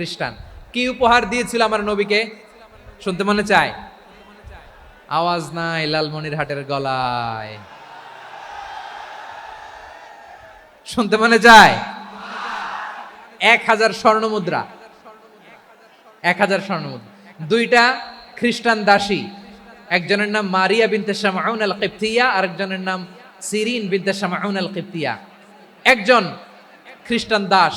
খ্রিস্টান। কি উপহার দিয়েছিল আমার নবীকে? শুনতে মনে চায়? আওয়াজ নাই লালমনিরহাটের গলায়। শুনতে মনে যায় এক হাজার স্বর্ণ মুদ্রা। এক হাজার স্বর্ণ মুদ্রা। দুইটা খ্রিস্টান দাসী। একজনের নাম মারিয়া বিনতে শামাউন আল কিপ্তিয়া আরেকজনের নাম সিরিন বিনতে শামাউন আল কিপ্তিয়া একজন খ্রিস্টান দাস।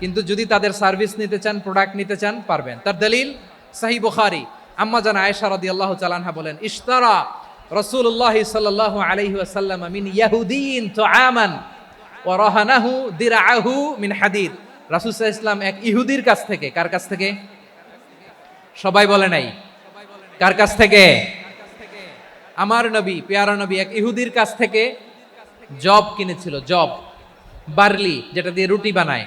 কিন্তু যদি তাদের সার্ভিস নিতে চান, প্রোডাক্ট নিতে চান, পারবেন। তার দলিল, সাহি বুখারি। আম্মা জান আয়েশা রাদিয়াল্লাহু তাআলা বলেন, ইশতারা রাসূলুল্লাহ সাল্লাল্লাহু আলাইহি ওয়াসাল্লাম মিন ইয়াহুদিন তুআমান ওয়া রাহানাহু দিরআহু মিন হাদিদ। আলাইহি ইসলাম এক ইহুদির কাছ থেকে, কার কাছ থেকে? সবাই বলে নাই। কার কাছ থেকে? আমার নবী, পেয়ারা নবী এক ইহুদির কাছ থেকে জব কিনেছিল, জব। বার্লি, যেটা দিয়ে রুটি বানায়।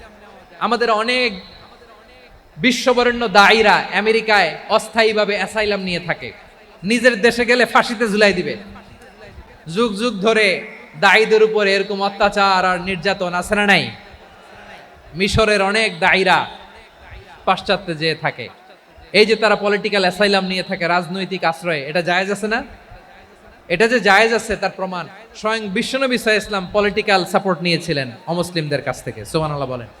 আমাদের অনেক বিশ্ববরেণ্য দায়ীরা আমেরিকায় অস্থায়ীভাবে অ্যাসাইলাম নিয়ে থাকে। নিজের দেশে গেলে ফাঁসিতে ঝুলাই দিবে। যুগ যুগ ধরে দায়ীদের উপরে এরকম অত্যাচার আর নির্যাতন আছে না নাই? মিশরের অনেক দায়ীরা পাশ্চাত্যে যেয়ে থাকে। এই যে তারা পলিটিক্যাল অ্যাসাইলাম নিয়ে থাকে, রাজনৈতিক আশ্রয়, এটা জায়েজ আছে না? এটা যে জায়েজ আছে, তার প্রমাণ স্বয়ং বিশ্বনবী সাহা ইসলাম পলিটিক্যাল সাপোর্ট নিয়েছিলেন অমুসলিমদের কাছ থেকে। সোমানাল্লাহ বলেন।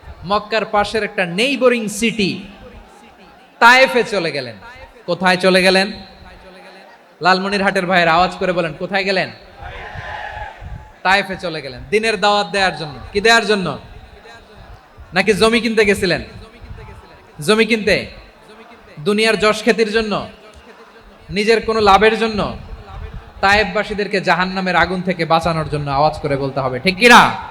মক্কার পাশের একটা নেইবরিং সিটি তায়েফে চলে গেলেন। কোথায় চলে গেলেন? লালমনির হাটের ভাইয়ের আওয়াজ করে বলেন, কোথায় গেলেন? তায়েফে চলে গেলেন। দিনের দাওয়াত দেওয়ার জন্য। কি দেওয়ার জন্য? নাকি জমি কিনতে গেছিলেন? জমি কিনতে? দুনিয়ার যশ খ্যাতির জন্য? নিজের কোনো লাভের জন্য? তায়েববাসীদেরকে জাহান্নামের আগুন থেকে বাঁচানোর জন্য আওয়াজ করে বলতে হবে। ঠিক কিনা?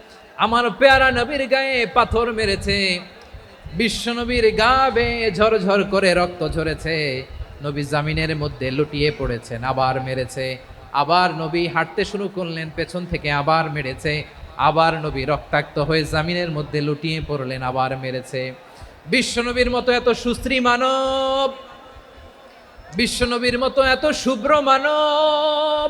আমার পেয়ারা নবীর গায়ে পাথর মেরেছে। বিশ্বনবীর গা বেয়ে ঝরঝর করে রক্ত ঝরেছে। নবী জামিনের মধ্যে লুটিয়ে পড়েছেন, আবার মেরেছে। আবার নবী হাঁটতে শুরু করলেন, পেছন থেকে আবার মেরেছে। আবার নবী রক্তাক্ত হয়ে জামিনের মধ্যে লুটিয়ে পড়লেন, আবার মেরেছে। বিশ্বনবীর মতো এত সুশ্রী মানব বিশ্বনবীর মতো এত শুভ্র মানব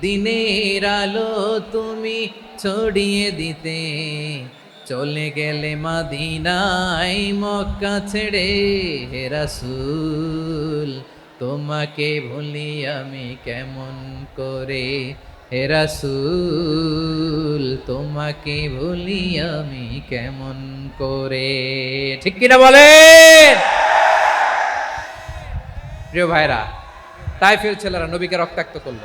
দিনের আলো তুমি ছড়িয়ে দিতে। চলে গেলে মাদিনাই মক্কা ছেড়ে হে রাসূল, তোমাকে ভুলি আমি কেমন করে? হে রাসূল, তোমাকে ভুলি আমি কেমন করে? ঠিক কিনা বলেন প্রিয় ভাইরা, তাইফের ছেলেরা নবীকে রক্তাক্ত করল।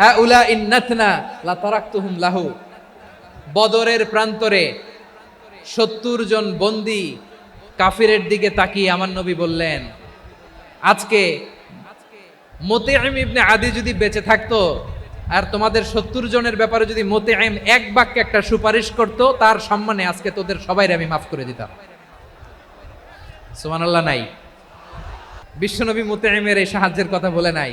হাউলা ইন নাতনা লা তারাকতুহুম লাহু। বদরের প্রান্তরে সত্তর জন বন্দি কাফিরের দিকে তাকিয়ে আমার নবী বললেন, আজকে মোতেআম ইবনে আদি যদি বেঁচে থাকতো আর তোমাদের সত্তর জনের ব্যাপারে যদি মোতেআম এক বাক্যে একটা সুপারিশ করতো, তার সম্মানে আজকে তোদের সবাই আমি মাফ করে দিতাম। সুবহানাল্লাহ নাই। বিশ্বনবী মোতেআমের এই সাহায্যের কথা বলে নাই।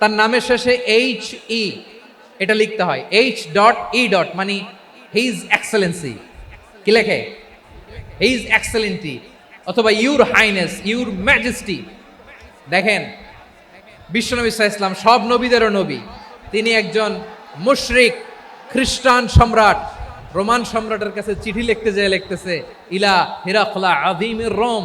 তার নামের শেষে এইচ ই এটা লিখতে হয় এইচ ডট ই ডট মানে হিজ এক্সেলেন্সি কি লেখে? হিজ এক্সেলেন্টি অথবা ইউর হাইনেস ইউর ম্যাজেস্টি দেখেন, বিশ্বনবী ইসলাম সব নবীদেরও নবী। তিনি একজন মুশরিক, খ্রিস্টান সম্রাট, রোমান সম্রাটের কাছে চিঠি লিখতে যেয়ে লিখতেছে, ইলা হিরাকলা আদিমের রোম।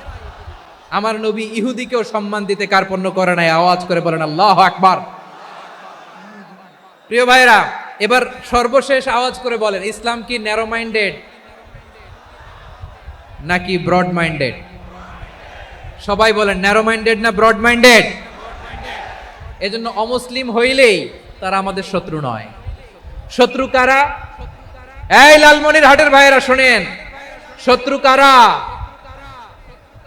আমার নবী ইহুদিকেও সম্মান দিতে কার্পণ্য করে নাই। আওয়াজ করে বলেন, আল্লাহ আকবার। প্রিয় ভাইরা এবার সর্বশেষ আওয়াজ করে বলেন, ইসলাম কি ন্যারো মাইন্ডেড নাকি ব্রড মাইন্ডেড সবাই বলেন ন্যারো মাইন্ডেড না ব্রড মাইন্ডেড এজন্য অমুসলিম হইলেই তারা আমাদের শত্রু নয়। শত্রু কারা? এই লালমনির হাটের ভাইয়েরা শোনেন, শত্রু কারা?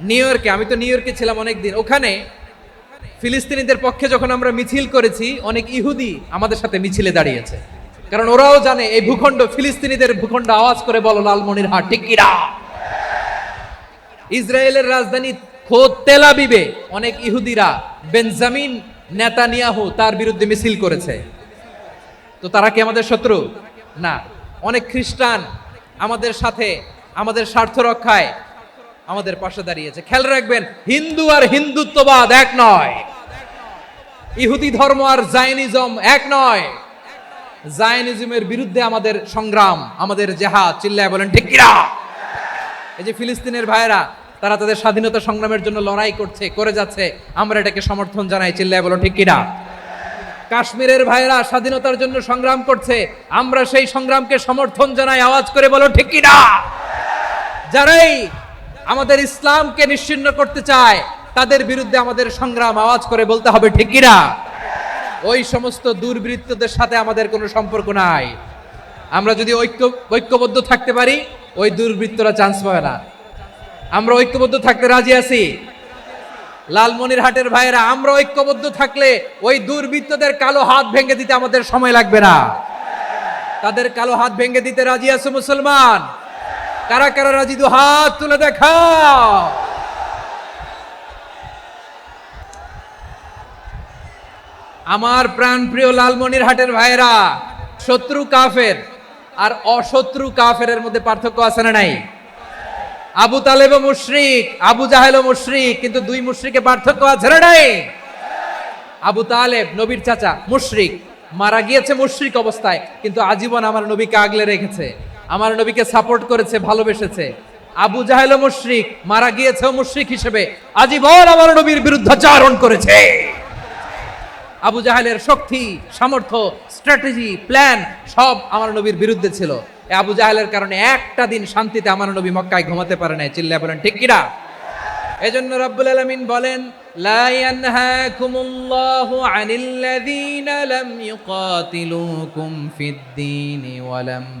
নিউ ইয়র্কে আমি তো নিউ ইয়র্কে ছিলাম অনেকদিন। ওখানে ফিলিস্তিনিদের পক্ষে যখন আমরা মিছিল করেছি, অনেক ইহুদি আমাদের সাথে মিছিলে দাঁড়িয়েছে। কারণ ওরাও জানে, এই ভূখণ্ড, ফিলিস্তিনিদের ভূখণ্ড আওয়াজ করে বলো, লালমনির হাট কিনা? ইসরায়েলের রাজধানী খোদ তেলাবিবে অনেক ইহুদিরা বেনজামিন, নেতানিয়াহু তার বিরুদ্ধে মিছিল করেছে। তো তারা কি আমাদের শত্রু? না। অনেক খ্রিস্টান আমাদের সাথে, আমাদের স্বার্থ রক্ষায় আমাদের পাশে দাঁড়িয়েছে। খেয়াল রাখবেন, হিন্দু আর হিন্দুত্ববাদ এক নয়। ইহুদি ধর্ম আর জায়নিজম এক নয়। জায়নিজমের বিরুদ্ধে আমাদের সংগ্রাম, আমাদের জেহাদ, চিল্লায় বলেন, ঠিক কিনা? এই যে ফিলিস্তিনের ভাইয়েরা, তারা তাদের স্বাধীনতা সংগ্রামের জন্য লড়াই করছে, করে যাচ্ছে, আমরা এটাকে সমর্থন জানাই, চিল্লায় বলো ঠিক কিনা? কাশ্মীরের ভাইয়েরা স্বাধীনতার জন্য সংগ্রাম করছে, আমরা সেই সংগ্রামকে সমর্থন জানাই, আওয়াজ করে বলো ঠিক কিনা? যারাই আমাদের ইসলামকে নিশ্চিন্ন করতে চায়, তাদের বিরুদ্ধে আমাদের সংগ্রাম আওয়াজ করে বলতে হবে, ঠিক কিনা ওই সমস্ত দুর্বৃত্তদের সাথে আমাদের কোনো সম্পর্ক নাই। আমরা যদি ঐক্য, ঐক্যবদ্ধ থাকতে পারি, ওই দুর্বৃত্তরা চান্স পাবে না। আমরা ঐক্যবদ্ধ থাকতে রাজি আছি? লালমনির হাটের ভাইয়েরা, আমরা ঐক্যবদ্ধ থাকলে ওই দুর্বৃত্তদের কালো হাত ভেঙে দিতে আমাদের সময় লাগবে না। তাদের কালো হাত ভেঙে দিতে রাজি আছে মুসলমান? কারা কারা রাজি? দু হাত তুলে দেখাও। আমার প্রাণ প্রিয় লালমনির হাটের ভাইয়েরা, শত্রু কাফের আর অশত্রু কাফের মধ্যে পার্থক্য আছে না নাই? আবু তালেব মুশরিক, আবু জাহেল মুশরিক, কিন্তু দুই মুশরিকে পার্থক্য আছে না নাই? আবু তালেব, নবীর চাচা, মুশরিক, মারা গিয়েছে মুশরিক অবস্থায়, কিন্তু আজীবন আমার নবীকে আগলে রেখেছে। আমার নবীকে সাপোর্ট করেছে, ভালোবেসেছে। আবু জাহেল মুশরিক, মারা গিয়েছে মুশরিক হিসেবে আজীবন আমার নবীর বিরুদ্ধাচারণ করেছে। আবু জাহেলের শক্তি, সামর্থ্য স্ট্র্যাটেজি প্ল্যান সব আমার নবীর বিরুদ্ধে ছিল। এই আবু জাহেলের কারণে একটা দিন শান্তিতে আমার নবী মক্কায় ঘুমাতে পারে নাই। চিল্লায় বলেন, ঠিক কিনা? এজন্য রব্বুল আলামিন বলেন, লা ইয়ানহাকুমুল্লাহু আনিল্লাযীনা লাম ইউকাতিলুকুম ফিদ-দীন ওয়া লাম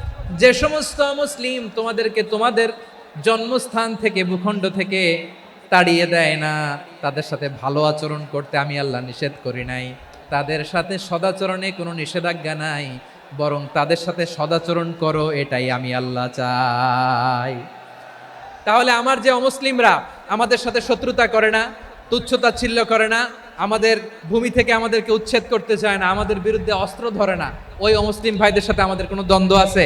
যে সমস্ত মুসলিম তোমাদেরকে তোমাদের জন্মস্থান থেকে, ভূখণ্ড থেকে তাড়িয়ে দেয় না, তাদের সাথে ভালো আচরণ করতে আমি আল্লাহ নিষেধ করি নাই। তাদের সাথে সদাচরণে কোনো নিষেধাজ্ঞা নাই, বরং তাদের সাথে সদাচরণ করো, এটাই আমি আল্লাহ চাই। তাহলে আমার যে অমুসলিমরা আমাদের সাথে শত্রুতা করে না তুচ্ছতাচ্ছিল্য করে না, আমাদের ভূমি থেকে আমাদেরকে উচ্ছেদ করতে চায় না, আমাদের বিরুদ্ধে অস্ত্র ধরে না, ওই অমুসলিম ভাইদের সাথে আমাদের কোনো দ্বন্দ্ব আছে?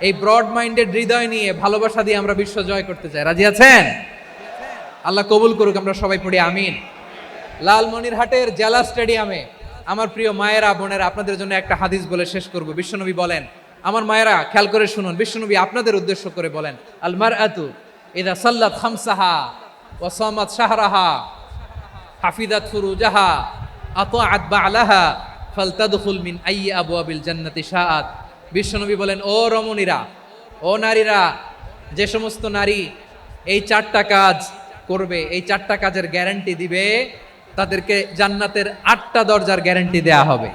এই ব্রড মাইন্ডেড হৃদয় নিয়ে ভালোবাসা দিয়ে আমরা বিশ্ব জয় করতে চাই। রাজি আছেন? আল্লাহ কবুল করুক, আমরা সবাই পড়ি, আমিন। লালমনিরহাটের জেলা স্টেডিয়ামে আমার প্রিয় মায়েরা, বোনেরা, আপনাদের জন্য একটা হাদিস বলে শেষ করব। বিশ্বনবী বলেন, আমার মায়েরা, খেয়াল করে শুনুন, বিশ্বনবী আপনাদের উদ্দেশ্য করে বলেন আলমার আতু ইদা সাল্লাত খামসাহা ওয়াসামাত শাহরাহা হাফিদাত ফুরুজাহা, আতাআত বালাহা, ফালতাদখুল মিন আইয়ি আবওয়াবিল জান্নাতি শাআত। বিশ্বনবী বলেন, ও রমণীরা, ও নারীরা, যে সমস্ত নারী এই চারটা কাজ করবে, এই চারটা কাজের গ্যারান্টি দিবে, তাদেরকে জান্নাতের আটটা দরজার গ্যারান্টি দেয়া হবে।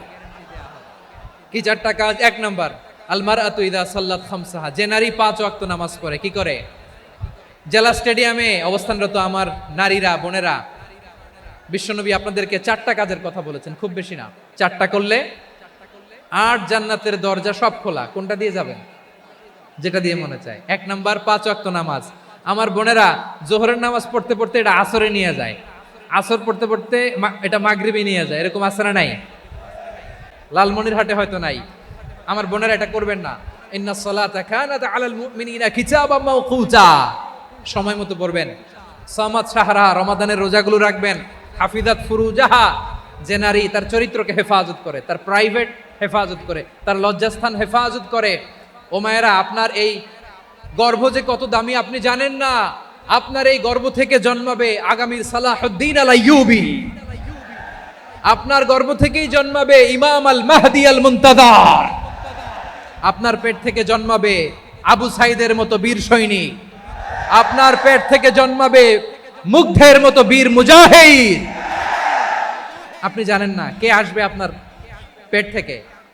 কি চারটা কাজ? এক নাম্বার আলমার আতুইদা সাল্লাত খামসাহা। যে নারী পাঁচ ওয়াক্ত নামাজ পড়ে, কি করে? জেলা স্টেডিয়ামে অবস্থানরত আমার নারীরা, বোনেরা, বিশ্বনবী আপনাদেরকে চারটা কাজের কথা বলেছেন, খুব বেশি না। চারটা করলে আট জান্নাতের দরজা সব খোলা। কোনটা দিয়ে যাবেন? যেটা দিয়ে মনে চায়। এক নাম্বার, পাঁচ ওয়াক্ত নামাজ। আমার বোনেরা, জোহরের নামাজ পড়তে পড়তে এটা আসরে নিয়ে যায়। আসর পড়তে পড়তে এটা মাগরিবে নিয়ে যায়। এরকম আসরে নাই? লালমনির হাটে হয়তো নাই। আমার বোনেরা এটা করবেন না। ইন্না সলাতা কানাত আলাল মুমিনিনা কিতাবাম মাওকুতা। সময় মতো পড়বেন। সামাদ সাহারা রমাদানের রোজাগুলো রাখবেন। হাফিজাত ফুরুজাহা, যে নারী তার চরিত্রকে হেফাজত করে, তার প্রাইভেট হেফাজত করে, তার লজ্জাস্থান হেফাজত করে। ও মায়েরা, আপনার এই গর্ভ যে কত দামি আপনি জানেন না? আপনার এই গর্ভ থেকে জন্মাবে আগামীর সালাহুদ্দিন আলাইয়ুবি আপনার গর্ভ থেকেই জন্মাবে ইমাম আল মাহদি আল মুন্তাদার আপনার পেট থেকে জন্মাবে আবু সাইদের মতো বীর সৈনিক। আপনার পেট থেকে জন্মাবে মুগ্ধের মতো বীর মুজাহিদ। আপনি জানেন না কে আসবে আপনার পেট থেকে?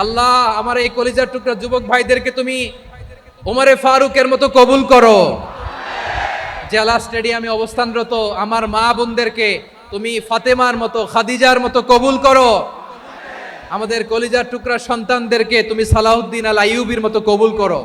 আল্লাহ, আমার এই কলিজার টুকরা যুবক ভাইদেরকে তুমি ওমরে ফারুকের মতো কবুল করো। জেলা স্টেডিয়ামে অবস্থানরত আমার মা বোনদেরকে তুমি ফাতেমার মতো, খাদিজার মতো কবুল করো। আমাদের কলিজার টুকরা সন্তানদেরকে তুমি সালাউদ্দিন আল আইউবির মতো কবুল করো।